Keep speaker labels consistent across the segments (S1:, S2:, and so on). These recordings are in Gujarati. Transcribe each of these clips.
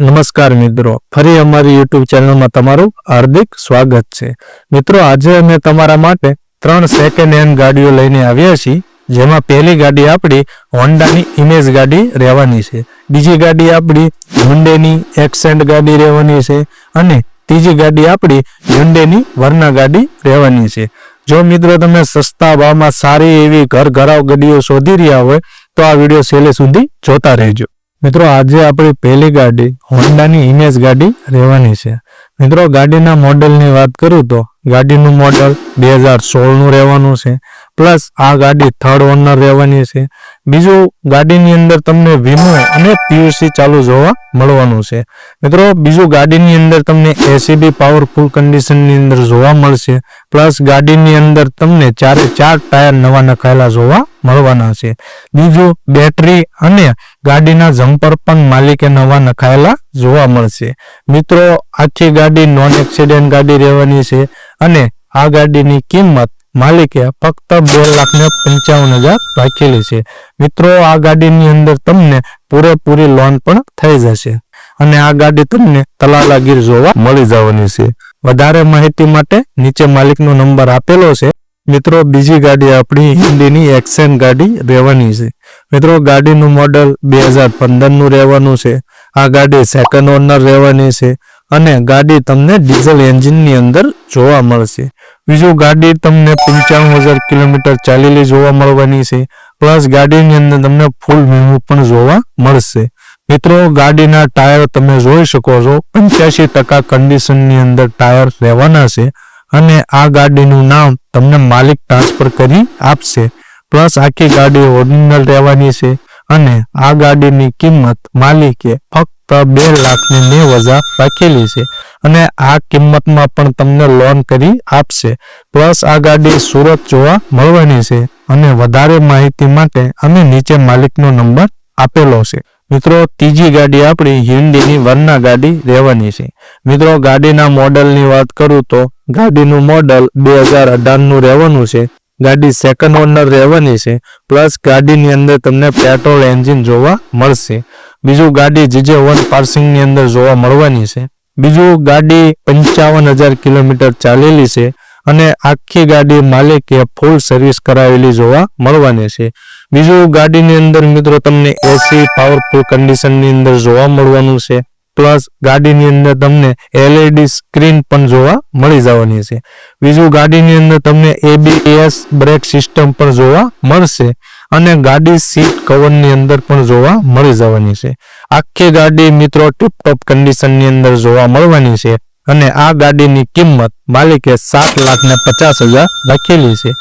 S1: નમસ્કાર મિત્રો. ફરી અમારી યુટ્યુબ ચેનલમાં તમારું હાર્દિક સ્વાગત છે. મિત્રો, આજે અમે તમારા માટે ત્રણ સેકન્ડ હેન્ડ ગાડીઓ લઈને આવ્યા છીએ, જેમાં પહેલી ગાડી આપણી હોન્ડાની ઇમેજ ગાડી રહેવાની છે. બીજી ગાડી આપણી હુન્ડેની એક્સેન્ટ ગાડી રહેવાની છે અને ત્રીજી ગાડી આપણી હ્યુન્ડેની વર્ના ગાડી રહેવાની છે. જો મિત્રો તમે સસ્તા ભાવમાં સારી એવી ઘર ઘરાવ ગાડીઓ શોધી રહ્યા હોય, તો આ વીડિયો છેલ્લે સુધી જોતા રહેજો. મિત્રો, આજે આપણી પહેલી ગાડી હોન્ડાની ઇમેજ ગાડી રહેવાની છે. મિત્રો, ગાડીના મોડલની વાત કરું તો ગાડીનું મોડલ બે હજાર સોળનું રહેવાનું છે, પ્લસ આ ગાડી થર્ડ ઓનર રહેવાની છે. બીજું, ગાડીની અંદર તમને વીમો અને પીયુસી ચાલુ જોવા મળવાનું છે. મિત્રો, બીજું ગાડીની અંદર તમને એસીબી પાવરફુલ કન્ડિશનની અંદર જોવા મળશે, પ્લસ ગાડીની અંદર તમને ચારે ચાર ટાયર નવા નખાયેલા જોવા મળવાના છે. બીજું બેટરી અને ગાડીના જમ્પર પણ માલિકે નવા નખાયેલા જોવા મળશે. મિત્રો, આખી ગાડી નોન એક્સિડન્ટ ગાડી રહેવાની છે અને આ ગાડીની કિંમત માલિકે ફક્ત બે લાખ ને પંચાવન હજાર રાખેલી છે. મિત્રો, આ ગાડીની અંદર તમને પૂરેપૂરી લોન પણ થઈ જશે અને આ ગાડી તમને તલાલાગીર જોવા મળી જવાની છે. વધારે માહિતી માટે નીચે માલિકનો નંબર આપેલો છે. મિત્રો, બીજી ગાડી આપણી હિન્દીની એક્સેન ગાડી રહેવાની છે. મિત્રો, ગાડીનું મોડલ બે હજાર પંદરનું રહેવાનું છે. આ ગાડી સેકન્ડ ઓનર રહેવાની છે અને ગાડી તમને ડીઝલ એન્જિનની અંદર જોવા મળશે. બીજું ગાડી તમને પંચાણું હજાર કિલોમીટર ચાલેલી જોવા મળવાની છે. પ્લસ ગાડીની અંદર તમને ફૂલ વીમો પણ જોવા મળશે. મિત્રો, ગાડીના ટાયર તમે જોઈ શકો છો. પંચ્યાસી ટકા કન્ડિશનની અંદર ટાયર રહેવાના છે. અને આ ગાડીનું નામ તમને માલિક ટ્રાન્સફર કરી આપશે. પ્લસ આખી ગાડી ઓરિજિનલ રહેવાની છે અને આ ગાડીની કિંમત માલિકે ફક્ત બે લાખ ને નેવ હજાર રાખેલી છે અને આ કિંમતમાં પણ તમને લોન કરી આપશે. પ્લસ આ ગાડી સુરત જોવા મળવાની છે અને વધારે માહિતી માટે અમે નીચે માલિકનો નંબર આપેલો છે. મિત્રો, ત્રીજી ગાડી આપણી હિન્દીની વર્ના ગાડી રહેવાની છે. મિત્રો, ગાડીના મોડલની વાત કરું તો ગાડીનું મોડલ બે હજાર અઢારનું રહેવાનું છે. ગાડી સેકન્ડ ઓનર રહેવાની છે. પ્લસ ગાડીની અંદર તમને પેટ્રોલ એન્જિન જોવા મળશે. બીજું ગાડી જીજે વન પાર્સિંગની અંદર જોવા મળવાની છે. બીજું ગાડી પંચાવન હજાર કિલોમીટર ચાલેલી છે. અને આખી ગાડી માલિકે ફૂલ સર્વિસ કરાવેલી જોવા મળવાની છે. બીજું ગાડીની અંદર મિત્રો તમને એસી પાવરફુલ કન્ડિશનની અંદર જોવા મળવાનું છે. પ્લસ ગાડીની અંદર તમને એલઈડી સ્ક્રીન પણ જોવા મળી જવાની છે. બીજું ગાડીની અંદર તમને એબીએસ બ્રેક સિસ્ટમ પણ જોવા મળશે અને ગાડી સીટ કવરની અંદર પણ જોવા મળી જવાની છે. આખી ગાડી મિત્રો ટીપટોપ કન્ડિશનની અંદર જોવા મળવાની છે. અને આ ગાડીની કિંમત માલિકે સાત લાખ ને પચાસ હજાર રાખેલી છે.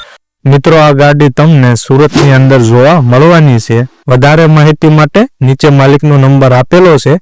S1: મિત્રો, આ ગાડી તમને સુરતની અંદર જોવા મળવાની છે. વધારે માહિતી માટે નીચે માલિકનો નંબર આપેલો છે.